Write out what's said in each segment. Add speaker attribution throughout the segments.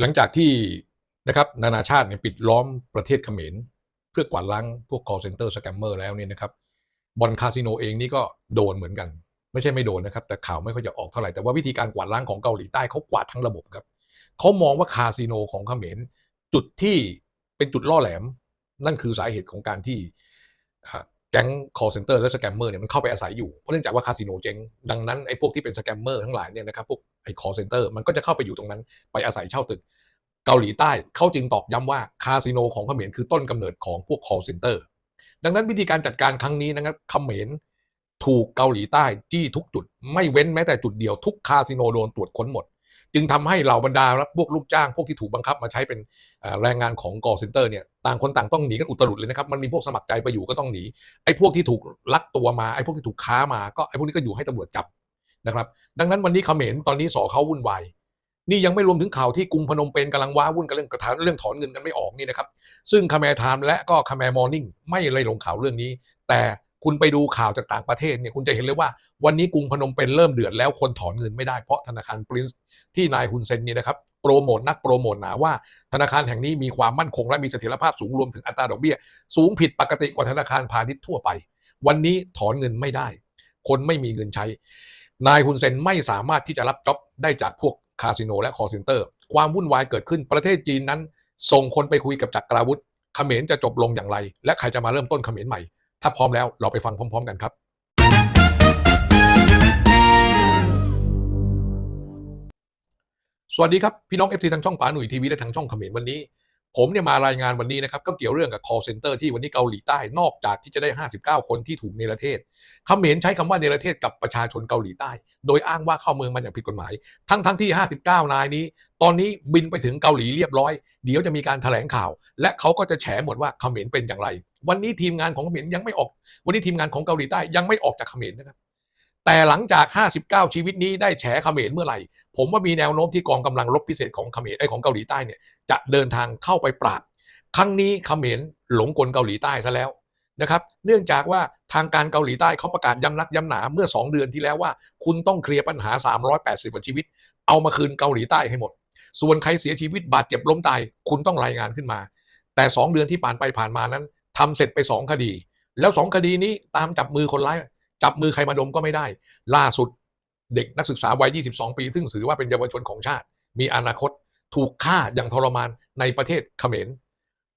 Speaker 1: หลังจากที่นะครับนานาชาติเนี่ยปิดล้อมประเทศเขมรเพื่อกวาดล้างพวก call center scammer แล้วเนี่ยนะครับบอลคาสิโนเองนี่ก็โดนเหมือนกัน ไม่ใช่ไม่โดนนะครับ แต่ข่าวไม่ค่อยจะออกเท่าไหร่แต่ว่าวิธีการกวาดล้างของเกาหลีใต้เขากวาดทั้งระบบครับเขามองว่าคาสิโนของเขมรจุดที่เป็นจุดล่อแหลม นั่นคือสาเหตุของการที่ แก๊ง call center และ scammer เนี่ยมันเข้าไปอาศัยอยู่ เพราะเนื่องจากว่าคาสิโนเจ๊งดังนั้นไอ้พวกที่เป็น scammer ทั้งหลายเนี่ยนะครับพวกไอ้ call center มันก็จะเข้าไปอยู่ตรงนั้น ไปอาศัยเช่าตึก เกาหลีใต้เขาจึงตอกย้ำว่าคาสิโนของเขมรคือต้นกำเนิดของพวก call center ดังนั้นวิธีการจัดการครั้งนี้นะครับเขมรถูกเกาหลีใต้จี้ทุกจุด ไม่เว้นแม้แต่จุดเดียวทุกคาสิโนโดนตรวจค้นหมด จึงทำให้เหล่าบรรดาพวกลูกจ้างพวกที่ถูกบังคับมาใช้เป็นแรงงานของ call center เนี่ยต่างคนต่างต้องหนีกันอุตรุดเลยนะครับมันมีพวกสมัครใจไปอยู่ก็ต้องหนีไอ้พวกที่ถูกลักตัวมาไอ้พวกที่ถูกค้ามาก็ไอ้พวกนี้ก็อยู่ให้ตำรวจจับนะครับดังนั้นวันนี้เขมรตอนนี้สอเขาวุ่นวายนี่ยังไม่รวมถึงข่าวที่กรุงพนมเปญกำลังว้าวุ่นกับเรื่องกระถานเรื่องถอนเงินกันไม่ออกนี่นะครับ ซึ่งคาแมร์ไทม์และก็คาแมร์มอร์นิ่งไม่เลยลงข่าวเรื่องนี้ แต่ คุณไปดูข่าวจากต่างประเทศเนี่ยคุณจะเห็นเลยว่าวันนี้กรุงพนมเปญเริ่มเดือดแล้วคนถอนเงินไม่ได้เพราะธนาคารปรินซ์ที่นายฮุนเซนนี่นะครับโปรโมทนักโปรโมทหนาว่าธนาคารแห่งนี้มีความมั่นคงและมีเสถียรภาพสูงรวมถึงอัตราดอกเบี้ย สูงผิดปกติกว่าธนาคารพาณิชย์ทั่วไป วันนี้ถอนเงินไม่ได้ คนไม่มีเงินใช้ นายฮุนเซนไม่สามารถที่จะรับจ็อบได้จากพวกคาสิโนและคอร์เซนเตอร์ ความวุ่นวายเกิดขึ้นประเทศจีนนั้น ส่งคนไปคุยกับจักราวุธเขมรจะจบลงอย่างไร และใครจะมาเริ่มต้นเขมรใหม่ ถ้าพร้อมแล้วเราไปฟังพร้อม ๆ กันครับ สวัสดีครับ พี่น้องเอฟซีทางช่องป๋าหนุ่ยทีวีและทางช่องเขมรวันนี้ ผมเนี่ยมารายงานวันนี้นะครับก็เกี่ยวเรื่องกับ call center ที่วันนี้เกาหลีใต้นอกจากที่จะได้ 59 คนที่ถูกเนรเทศเขมรใช้คำว่าเนรเทศกับประชาชนเกาหลีใต้ โดยอ้างว่าเข้าเมืองมาอย่างผิดกฎหมาย ทั้งทั้งที่ 59 นายนี้ ตอนนี้บินไปถึงเกาหลีเรียบร้อย เดี๋ยวจะมีการแถลงข่าว และเขาก็จะแฉหมดว่าเขมรเป็นอย่างไร วันนี้ทีมงานของเขมรยังไม่ออก วันนี้ทีมงานของเกาหลีใต้ยังไม่ออกจากเขมรนะครับ แต่หลังจาก 59 ชีวิตนี้ได้แฉเขมรเมื่อไหร่ ผมว่ามีแนวโน้มที่กองกำลังรบพิเศษของเขมรไอ้ของเกาหลีใต้เนี่ยจะเดินทางเข้าไปปราบ ครั้งนี้เขมรหลงกลเกาหลีใต้ซะแล้วนะครับ เนื่องจากว่าทางการเกาหลีใต้เขาประกาศย้ำนักย้ำหนาเมื่อ 2 เดือนที่แล้วว่า คุณต้องเคลียร์ปัญหา 380กว่าชีวิต เอามาคืนเกาหลีใต้ให้หมด ส่วนใครเสียชีวิตบาดเจ็บล้มตาย คุณต้องรายงานขึ้นมา แต่ 2 เดือนที่ผ่านไปผ่านมานั้นทำเสร็จไป 2 คดี แล้ว 2 คดีนี้ตามจับมือคนร้าย จับมือใครมาดมก็ไม่ได้ ล่าสุดเด็กนักศึกษาวัย 22 ปี ซึ่งถือว่าเป็นเยาวชนของชาติ มีอนาคตถูกฆ่าอย่างทรมานในประเทศเขมร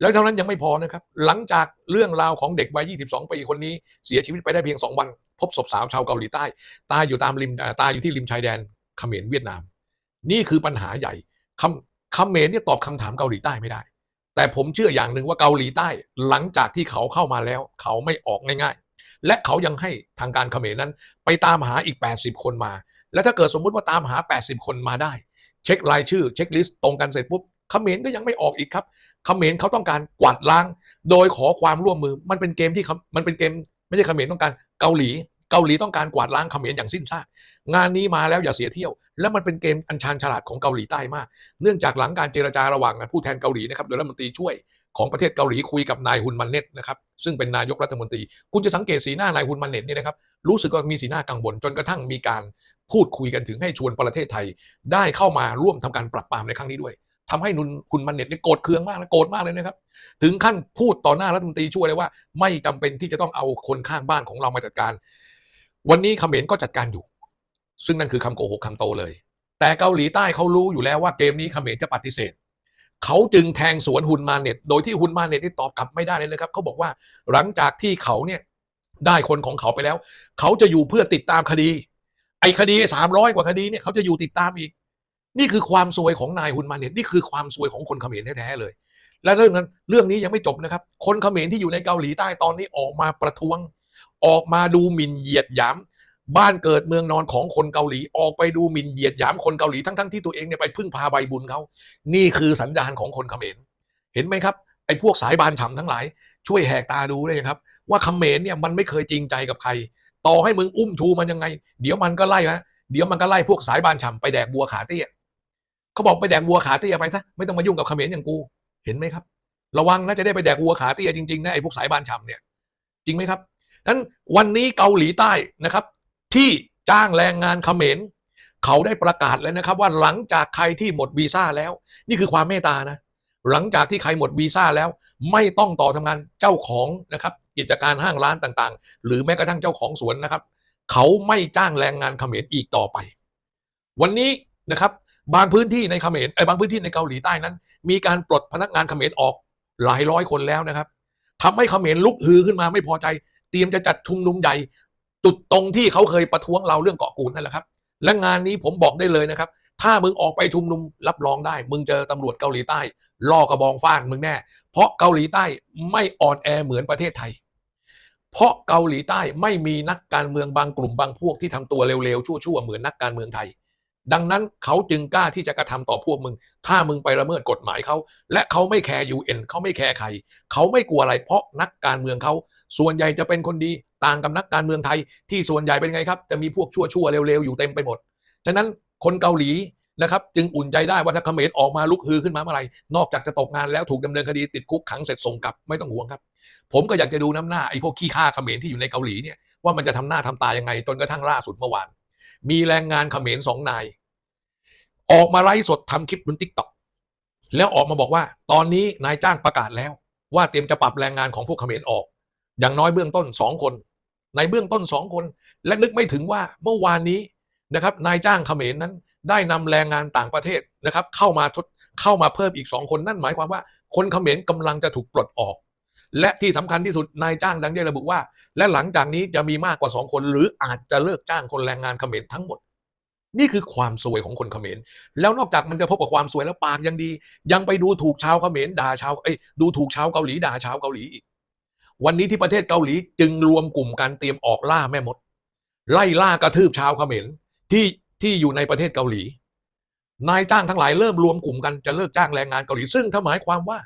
Speaker 1: แล้วเท่านั้นยังไม่พอนะครับ หลังจากเรื่องราวของเด็กวัย 22 ปีคนนี้เสียชีวิตไปได้เพียง 2 วัน พบศพสาวชาวเกาหลีใต้ ตายอยู่ตามริมตายอยู่ที่ริมชายแดนเขมรเวียดนาม นี่คือปัญหาใหญ่คำเขมรเนี่ยตอบคำถามเกาหลีใต้ไม่ได้ แต่ผมเชื่ออย่างหนึ่งว่าเกาหลีใต้ หลังจากที่เขาเข้ามาแล้ว เขาไม่ออกง่ายๆ และเขายังให้ทางการเขมรนั้น ไปตามหาอีก 80 คนมา และถ้าเกิดสมมุติว่าตามหา 80 คนมาได้ เช็ครายชื่อ เช็คลิสต์ตรงกันเสร็จปุ๊บเขมรก็ยังไม่ออกอีกครับเขมรเขาต้องการกวาดล้าง โดยขอความร่วมมือมันเป็นเกมที่มันเป็นเกม ไม่ใช่เขมรต้องการเกาหลีเกาหลีต้องการกวาดล้างเขมรอย่างสิ้นซาก งานนี้มาแล้วอย่าเสียเที่ยว และมันเป็นเกมอันชาญฉลาดของเกาหลีใต้มาก เนื่องจากหลังการเจรจาระหว่างผู้แทนเกาหลีนะครับ โดยรัฐมนตรีช่วย ของประเทศเกาหลีคุยกับนายฮุนมันเน็ตนะครับซึ่งเป็นนายกรัฐมนตรี คุณจะสังเกตสีหน้านายฮุนมันเน็ตเนี่ยนะครับรู้สึกว่ามีสีหน้ากังวลจนกระทั่งมีการพูดคุยกันถึงให้ชวนประเทศไทย ได้เข้ามาร่วมทำการปรับปรามในครั้งนี้ด้วยทำให้นุนคุณมันเน็ตเนี่ยโกรธเคืองมากนะโกรธมากเลยนะครับ ถึงขั้นพูดต่อหน้ารัฐมนตรีช่วยเลยว่า ไม่จำเป็นที่จะต้องเอาคนข้างบ้านของเรามาจัดการ วันนี้เขมรก็จัดการอยู่ ซึ่งนั่นคือคำโกหกคำโตเลย แต่เกาหลีใต้เขารู้อยู่แล้วว่าเกมนี้เขมรจะปฏิเสธ เขาจึงแทงสวนฮุนมาเน็ต โดยที่ฮุนมาเน็ตนี่ตอบกลับไม่ได้เลยนะครับเขาบอกว่าหลังจากที่เขาเนี่ยได้คนของเขาไปแล้ว เขาจะอยู่เพื่อติดตามคดี ไอ้คดีสามร้อยกว่าคดีเนี่ยเขาจะอยู่ติดตามอีก นี่คือความซวยของนายฮุนมาเน็ตนี่คือความซวยของคนเขมรแท้ๆเลย และเรื่องนั้นเรื่องนี้ยังไม่จบนะครับ คนเขมรที่อยู่ในเกาหลีใต้ตอนนี้ออกมาประท้วง ออกมาดูหมิ่นเหยียดหยาม บ้านเกิดเมืองนอนของคนเกาหลีออกไปดูหมิ่นเหยียดหยามคนเกาหลีทั้งๆที่ตัวเองเนี่ยไปพึ่งพาใบบุญเขา นี่คือสัญญาณของคนเขมร เห็นไหมครับไอ้พวกสายบานฉ่ำทั้งหลาย ช่วยแหกตาดูเลยครับ ว่าเขมรเนี่ยมันไม่เคยจริงใจกับใคร ต่อให้มึงอุ้มชูมันยังไง เดี๋ยวมันก็ไล่ฮะเดี๋ยวมันก็ไล่พวกสายบานฉ่ำไปแดกบัวขาเตี้ยเขาบอกไปแดกบัวขาเตี้ยไปซะไม่ต้องมายุ่งกับเขมรอย่างกู เห็นไหมครับ ระวังนะจะได้ไปแดกวัวขาเตี้ยจริงๆนะไอ้พวกสายบานฉ่ำเนี่ยจริงไหมครับนั้นวันนี้เกาหลีใต้นะครับ ที่จ้างแรงงานเขมรเขาได้ประกาศแล้วนะครับ ว่าหลังจากใครที่หมดวีซ่าแล้ว นี่คือความเมตตานะ หลังจากที่ใครหมดวีซ่าแล้ว ไม่ต้องต่อทำงานเจ้าของนะครับ กิจการห้างร้านต่างๆ หรือแม้กระทั่งเจ้าของสวนนะครับ เขาไม่จ้างแรงงานเขมรอีกต่อไป วันนี้นะครับ บางพื้นที่ในเขมรไอ้บางพื้นที่ในเกาหลีใต้นั้น มีการปลดพนักงานเขมรออกหลายร้อยคนแล้วนะครับทำให้เขมรลุกฮือขึ้นมาไม่พอใจเตรียมจะจัดชุมนุมใหญ่ จุดตรงที่เขาเคยประท้วงเราเรื่องเกาะกูดนั่นแหละครับ และงานนี้ผมบอกได้เลยนะครับ ถ้ามึงออกไปชุมนุมรับรองได้ มึงเจอตำรวจเกาหลีใต้ล่อกระบองฟาดมึงแน่ เพราะเกาหลีใต้ไม่อ่อนแอเหมือนประเทศไทย เพราะเกาหลีใต้ไม่มีนักการเมืองบางกลุ่มบางพวกที่ทำตัวเร็วๆชั่วๆเหมือนนักการเมืองไทย ดังนั้นเขาจึงกล้าที่จะกระทำต่อพวกมึง ถ้ามึงไปละเมิดกฎหมายเขา และเขาไม่แคร์ยูเอ็นเขาไม่แคร์ใคร เขาไม่กลัวอะไร เพราะนักการเมืองเขาส่วนใหญ่จะเป็นคนดี ต่างกับนักการเมืองไทยที่ส่วนใหญ่เป็นไงครับ จะมีพวกชั่วๆเร็วๆอยู่เต็มไปหมด ฉะนั้นคนเกาหลีนะครับจึงอุ่นใจได้ว่าถ้าเขมรออกมาลุกฮือขึ้นมาเมื่อไหร่นอกจากจะตกงานแล้วถูกดำเนินคดีติดคุกขังเสร็จส่งกลับไม่ต้องห่วงครับ ผมก็อยากจะดูน้ำหน้าไอ้พวกขี้ข้าเขมรที่อยู่ในเกาหลีเนี่ยว่ามันจะทำหน้าทำตายังไงจนกระทั่งล่าสุดเมื่อวาน มีแรงงานเขมรสองนาย ออกมาไลฟ์สดทำคลิปบนทิกตอกแล้วออกมาบอกว่า ตอนนี้นายจ้างประกาศแล้ว ว่าเตรียมจะปรับแรงงานของพวกเขมรออก อย่างน้อยเบื้องต้นสองคน ในเบื้องต้นสองคน และนึกไม่ถึงว่าเมื่อวานนี้นะครับนายจ้างเขมรนั้น ได้นำแรงงานต่างประเทศนะครับ เข้ามาทดเข้ามาเพิ่มอีกสองคนนั่นหมายความว่า คนเขมรกำลังจะถูกปลดออก และที่สำคัญที่สุดนายจ้างดังได้ระบุว่า และหลังจากนี้จะมีมากกว่าสองคน หรืออาจจะเลิกจ้างคนแรงงานเขมรทั้งหมดนี่คือความสวยของคนเขมร แล้วนอกจากมันจะพบกับความสวยแล้วปากยังดี ยังไปดูถูกชาวเขมรด่าชาวเอ้ยดูถูกชาวเกาหลีด่าชาวเกาหลีอีก วันนี้ที่ประเทศเกาหลีจึงรวมกลุ่มการเตรียมออกล่าแม่มด ไล่ล่ากระทืบชาวเขมรที่ที่อยู่ในประเทศเกาหลี นายจ้างทั้งหลายเริ่มรวมกลุ่มกันจะเลิกจ้างแรงงานเกาหลี ซึ่งถ้าหมายความว่า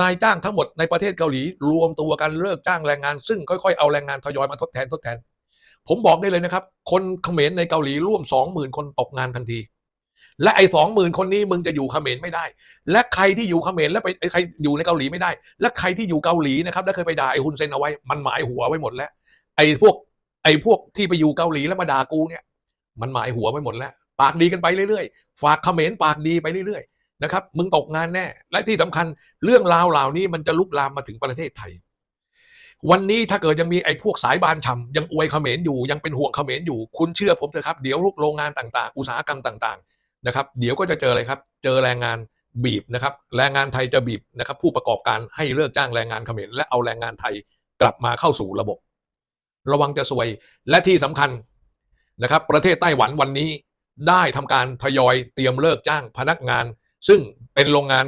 Speaker 1: นายจ้างทั้งหมดในประเทศเกาหลี รวมตัวกันเลิกจ้างแรงงาน ซึ่งค่อยๆเอาแรงงานทยอยมาทดแทนทดแทน ผมบอกได้เลยนะครับ คนเขมรในเกาหลีร่วมสองหมื่นคนตกงานทันที และไอ้สองหมื่นคนนี้มึงจะอยู่เขมรไม่ได้ และใครที่อยู่เขมรและไปไอ้ใครอยู่ในเกาหลีไม่ได้ และใครที่อยู่เกาหลีนะครับ แล้วเคยไปด่าไอ้ฮุนเซนเอาไว้มันหมายหัวไว้หมดแล้ว ไอ้พวก ไอ้พวกที่ไปอยู่เกาหลีแล้วมาด่ากูเนี่ย มันหมายหัวไว้หมดแล้ว ปากดีกันไปเรื่อยๆ ฝากเขมรปากดีไปเรื่อยๆนะครับมึงตกงานแน่ และที่สำคัญเรื่องราวเหล่านี้มันจะลุกลามมาถึงประเทศไทย วันนี้ถ้าเกิดยังมีไอ้พวกสายบานฉ่ำยังอวยเขมรอยู่ยังเป็นห่วงเขมรอยู่ คุณเชื่อผมเถอะครับเดี๋ยวโรงงานต่างๆ อุตสาหกรรมต่างๆ นะครับเดี๋ยวก็จะเจออะไรครับ เจอแรงงานบีบนะครับ แรงงานไทยจะบีบนะครับ ผู้ประกอบการให้เลิกจ้างแรงงานเขมรและเอาแรงงานไทยกลับมาเข้าสู่ระบบ ระวังจะซวยและที่สำคัญนะครับ ประเทศไต้หวันวันนี้ได้ทำการทยอยเตรียมเลิกจ้างพนักงาน ซึ่งเป็นโรงงาน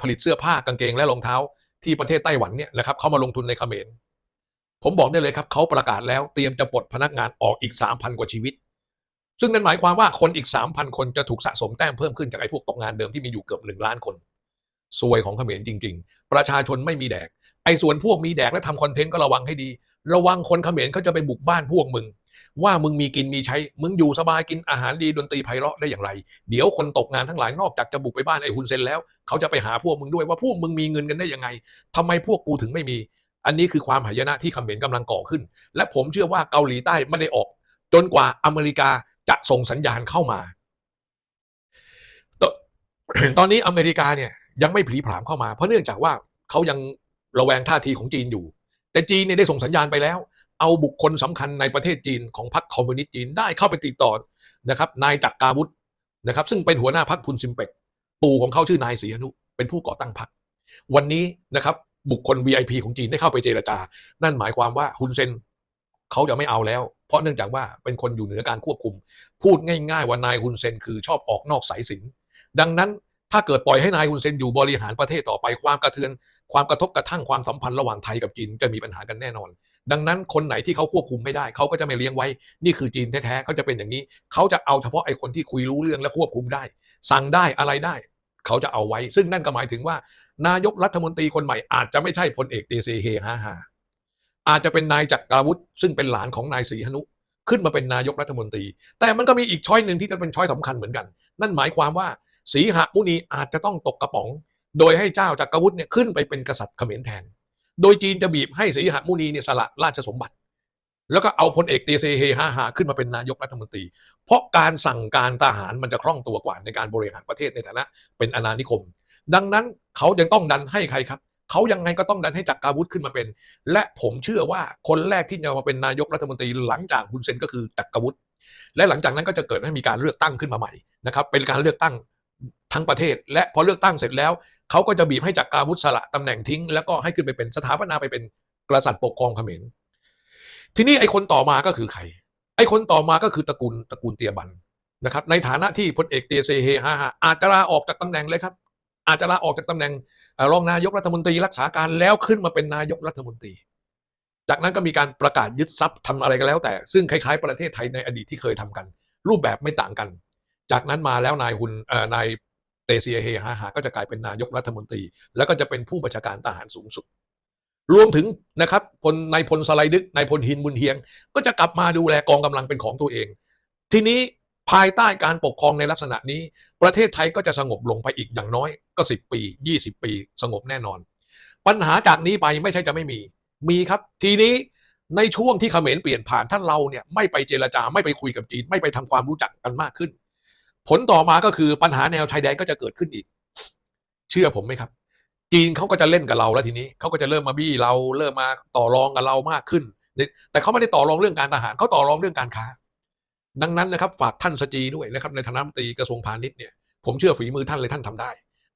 Speaker 1: ผลิตเสื้อผ้ากางเกงและรองเท้า ที่ประเทศไต้หวันเนี่ยนะครับเขามาลงทุนในเขมรผมบอกได้เลยครับเขาประกาศแล้วเตรียมจะปลดพนักงานออกอีก 3,000 กว่าชีวิต ซึ่งนั่นหมายความว่าคนอีก 3,000 คนจะถูกสะสมแต้มเพิ่มขึ้นจากไอ้พวกตกงานเดิมที่มีอยู่เกือบหนึ่งล้านคนซวยของเขมรจริง ๆ ประชาชนไม่มีแดก ไอ้ส่วนพวกมีแดกและทำคอนเทนต์ก็ระวังให้ดี ระวังคนเขมรเขาจะไปบุกบ้านพวกมึง ว่ามึงมีกินมีใช้ มึงอยู่สบายกินอาหารดีดนตรีไพเราะได้อย่างไร เดี๋ยวคนตกงานทั้งหลายนอกจากจะบุกไปบ้านไอ้ฮุนเซนแล้ว เขาจะไปหาพวกมึงด้วยว่าพวกมึงมีเงินกันได้ยังไงทำไมพวกกูถึงไม่มี อันนี้คือความหายนะที่เขมรกำลังก่อขึ้น และผมเชื่อว่าเกาหลีใต้ไม่ได้ออก จนกว่าอเมริกา จะส่งสัญญาณเข้ามาตตอนนี้อเมริกาเนี่ยยังไม่ผลีผลามเข้ามา เพราะเนื่องจากว่าเขายังระแวงท่าทีของจีนอยู่ แต่จีนเนี่ยได้ส่งสัญญาณไปแล้ว เอาบุคคลสำคัญในประเทศจีนของพรรคคอมมิวนิสต์จีนได้เข้าไปติดต่อนะครับนายจักรกาวุฒินะครับ ซึ่งเป็นหัวหน้าพรรคพุนซิมเปกปู่ของเขาชื่อนายศรีหนุเป็นผู้ก่อตั้งพรรควันนี้นะครับบุคคล VIP ของจีนได้เข้าไปเจรจา นั่นหมายความว่าฮุนเซนเขาจะไม่เอาแล้ว เพราะเนื่องจากว่าเป็นคนอยู่เหนือการควบคุม พูดง่าย ๆ ว่านายฮุนเซนคือชอบออกนอกสายสินดังนั้นถ้าเกิดปล่อยให้นายฮุนเซนอยู่บริหารประเทศต่อไปความกระเทือน ความกระทบกระทั่งความสัมพันธ์ระหว่างไทยกับจีนจะมีปัญหากันแน่นอน ดังนั้นคนไหนที่เขาควบคุมไม่ได้เขาก็จะไม่เลี้ยงไว้ นี่คือจีนแท้ๆเขาจะเป็นอย่างนี้ เขาจะเอาเฉพาะไอ้คนที่คุยรู้เรื่องและควบคุมได้ สั่งได้อะไรได้ เขาจะเอาไว้ ซึ่งนั่นก็หมายถึงว่า นายกรัฐมนตรีคนใหม่อาจจะไม่ใช่พลเอกเตเซเฮฮาฮา อาจจะเป็นนายจักราวุธ ซึ่งเป็นหลานของนายศรีหนุขึ้นมาเป็นนายกรัฐมนตรี แต่มันก็มีอีกช้อยหนึ่งที่จะเป็นช้อยสำคัญเหมือนกัน นั่นหมายความว่าศรีหมุนีอาจจะต้องตกกระป๋อง โดยให้เจ้าจักรวุฒิเนี่ยขึ้นไปเป็นกษัตริย์เขมรแทน โดยจีนจะบีบให้ศรีหมุนีเนี่ยสละราชสมบัติ แล้วก็เอาพลเอกเตเซเฮฮาฮาขึ้นมาเป็นนายกรัฐมนตรี เพราะการสั่งการทหารมันจะคล่องตัวกว่าในการบริหารประเทศในฐานะ เป็นอาณานิคม ดังนั้นเขายังต้องดันให้ใครครับ เขายังไงก็ต้องดันให้จักราวุธขึ้นมาเป็น และผมเชื่อว่าคนแรกที่จะมาเป็นนายกรัฐมนตรีหลังจากคุณเซนก็คือจักรวุฒิและหลังจากนั้นก็จะเกิดให้มีการเลือกตั้งขึ้นมาใหม่นะครับเป็นการเลือกตั้งทั้งประเทศ และพอเลือกตั้งเสร็จแล้วเขาก็จะบีบให้จักราวุธสละตำแหน่งทิ้ง แล้วก็ให้ขึ้นไปเป็นสถาปนาไปเป็นกษัตริย์ปกครองเขมรทีนี้ไอ้คนต่อมาก็คือใคร ไอ้คนต่อมาก็คือตระกูลตระกูลเตียบันนะครับในฐานะที่พลเอกเตียเซเฮฮาฮาอาจจะลาออกจากตำแหน่งเลยครับ อาจจะลาออกจากตำแหน่งรองนายกรัฐมนตรีรักษาการแล้วขึ้นมาเป็นนายกรัฐมนตรี จากนั้นก็มีการประกาศยึดทรัพย์ทำอะไรก็แล้ว แต่ซึ่งคล้ายๆ ประเทศไทยในอดีตที่เคยทำกัน รูปแบบไม่ต่างกัน จากนั้นมาแล้วนายคุณนายเตเซียเฮฮาฮาก็จะกลายเป็นนายกรัฐมนตรี แล้วก็จะเป็นผู้บัญชาการทหารสูงสุด รวมถึงนะครับพลนายพลสไลดึกนายพลหินบุญเฮียง ก็จะกลับมาดูแลกองกำลังเป็นของตัวเอง ทีนี้ ภายใต้การปกครองในลักษณะนี้ ประเทศไทยก็จะสงบลงไปอีกอย่างน้อยก็ 10 ปี 20 ปีสงบแน่นอน ปัญหาจากนี้ไปไม่ใช่จะไม่มี มีครับ ทีนี้ในช่วงที่เขมรเปลี่ยนผ่านถ้าเราเนี่ยไม่ไปเจรจาไม่ไปคุยกับจีน ไม่ไปทำความรู้จักกันมากขึ้น ผลต่อมาก็คือปัญหาแนวชายแดนก็จะเกิดขึ้นอีก เชื่อผมไหมครับ จีนเขาก็จะเล่นกับเราแล้วทีนี้เขาก็จะเริ่มมาบี้เราเริ่มมาต่อรองกับเรามากขึ้น แต่เขาไม่ได้ต่อรองเรื่องการทหารเขาต่อรองเรื่องการค้า ดังนั้นนะครับฝากท่านสจีด้วยนะครับในฐานะรัฐมนตรีกระทรวงพาณิชย์เนี่ยผมเชื่อฝีมือท่านเลยท่านทำได้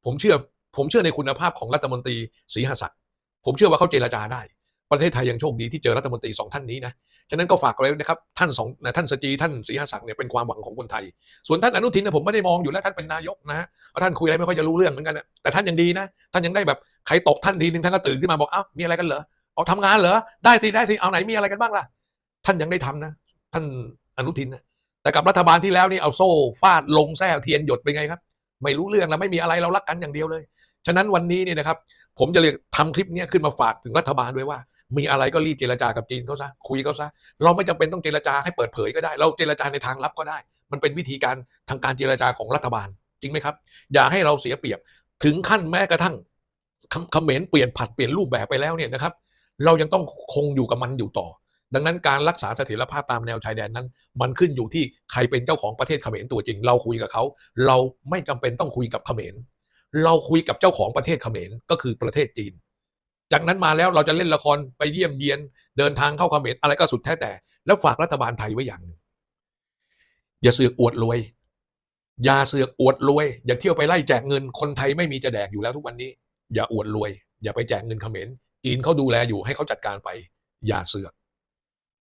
Speaker 1: ผมเชื่อผมเชื่อในคุณภาพของรัฐมนตรีศรีหศักดิ์ผมเชื่อว่าเขาเจรจาได้ ประเทศไทยยังโชคดีที่เจอรัฐมนตรีสองท่านนี้นะฉะนั้นก็ฝากไว้นะครับท่านสองท่านสจีท่านศรีหศักดิ์เนี่ยเป็นความหวังของคนไทย ส่วนท่านอนุทินเนี่ยผมไม่ได้มองอยู่แล้วท่านเป็นนายกนะฮะท่านคุยอะไรไม่ค่อยจะรู้เรื่องเหมือนกันนะแต่ท่านยังดีนะ ท่านยังได้แบบใครตกท่านทีนึงท่านก็ตื่นขึ้นมาบอกอ้าวมีอะไรกันเหรอเอาทำงานเหรอได้สิได้สิเอาไหนมีอะไรกันบ้างล่ะ ท่านยังได้ทำนะ ท่านอนุทินนะ แต่กับรัฐบาลที่แล้วนี่เอาโซ่ฟาดลงแท้เทียนหยดเป็นไงครับ ไม่รู้เรื่องแล้วไม่มีอะไรเรารักกันอย่างเดียวเลย ฉะนั้นวันนี้เนี่ยนะครับ ผมจะเลยทำคลิปนี้ขึ้นมาฝากถึงรัฐบาลด้วยว่า มีอะไรก็รีบเจรจากับจีนเขาซะคุยเขาซะเราไม่จำเป็นต้องเจรจาให้เปิดเผยก็ได้ เราเจรจาในทางลับก็ได้ มันเป็นวิธีการทางการเจรจาของรัฐบาลจริงไหมครับ อย่าให้เราเสียเปรียบถึงขั้นแม้กระทั่งเขมรเปลี่ยนผัดเปลี่ยนรูปแบบไปแล้วเนี่ยนะครับ เรายังต้องคงอยู่กับมันอยู่ต่อ ดังนั้นการรักษาเสถียรภาพตามแนวชายแดนนั้น มันขึ้นอยู่ที่ใครเป็นเจ้าของประเทศเขมรตัวจริง เราคุยกับเขา เราไม่จำเป็นต้องคุยกับเขมร เราคุยกับเจ้าของประเทศเขมรก็คือประเทศจีน จากนั้นมาแล้วเราจะเล่นละครไปเยี่ยมเยียนเดินทางเข้าเขมรอะไรก็สุดแท้แต่ แล้วฝากรัฐบาลไทยไว้อย่างหนึ่งอย่าเสือกอวดรวยอย่าเสือกอวดรวย อย่าเที่ยวไปไล่แจกเงินคนไทยไม่มีจะแดกอยู่แล้วทุกวันนี้ อย่าอวดรวย อย่าไปแจกเงินเขมรจีนเขาดูแลอยู่ให้เขาจัดการไป อย่าเสือก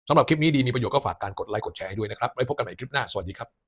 Speaker 1: สำหรับคลิปนี้ดีมีประโยชน์ก็ฝากการกดไลค์กดแชร์ให้ด้วยนะครับไว้พบกันใหม่คลิปหน้าสวัสดีครับ